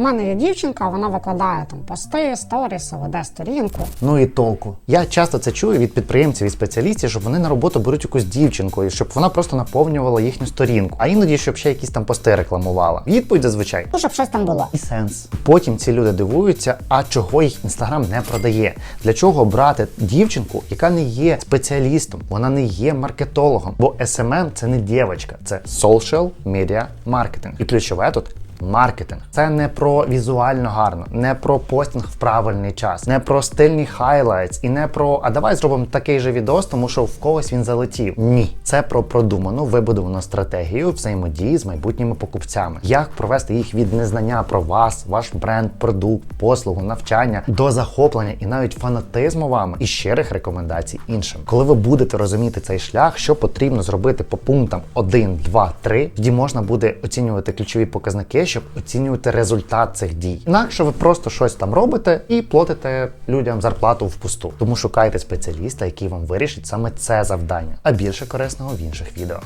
У мене є дівчинка, вона викладає там пости, сторіси, веде сторінку. Ну і толку. Я часто це чую від підприємців і спеціалістів, щоб вони на роботу беруть якусь дівчинку, і щоб вона просто наповнювала їхню сторінку, а іноді щоб ще якісь там пости рекламувала. Відповідь зазвичай. Ну, щоб щось там було. І сенс. Потім ці люди дивуються, а чого їх інстаграм не продає? Для чого брати дівчинку, яка не є спеціалістом, вона не є маркетологом. Бо SMM – це не дівчинка, це social media marketing. І ключове тут. Маркетинг це не про візуально гарно, не про постінг в правильний час, не про стильні хайлайтс і не про а давай зробимо такий же відос, тому що в когось він залетів. Ні, це про продуману вибудовану стратегію взаємодії з майбутніми покупцями. Як провести їх від незнання про вас, ваш бренд, продукт, послугу, навчання до захоплення і навіть фанатизму вами і щирих рекомендацій іншим. Коли ви будете розуміти цей шлях, що потрібно зробити по пунктам 1, 2, 3, тоді можна буде оцінювати ключові показники, щоб оцінювати результат цих дій. Інакше ви просто щось там робите і платите людям зарплату впусту. Тому шукайте спеціаліста, який вам вирішить саме це завдання. А більше корисного в інших відео.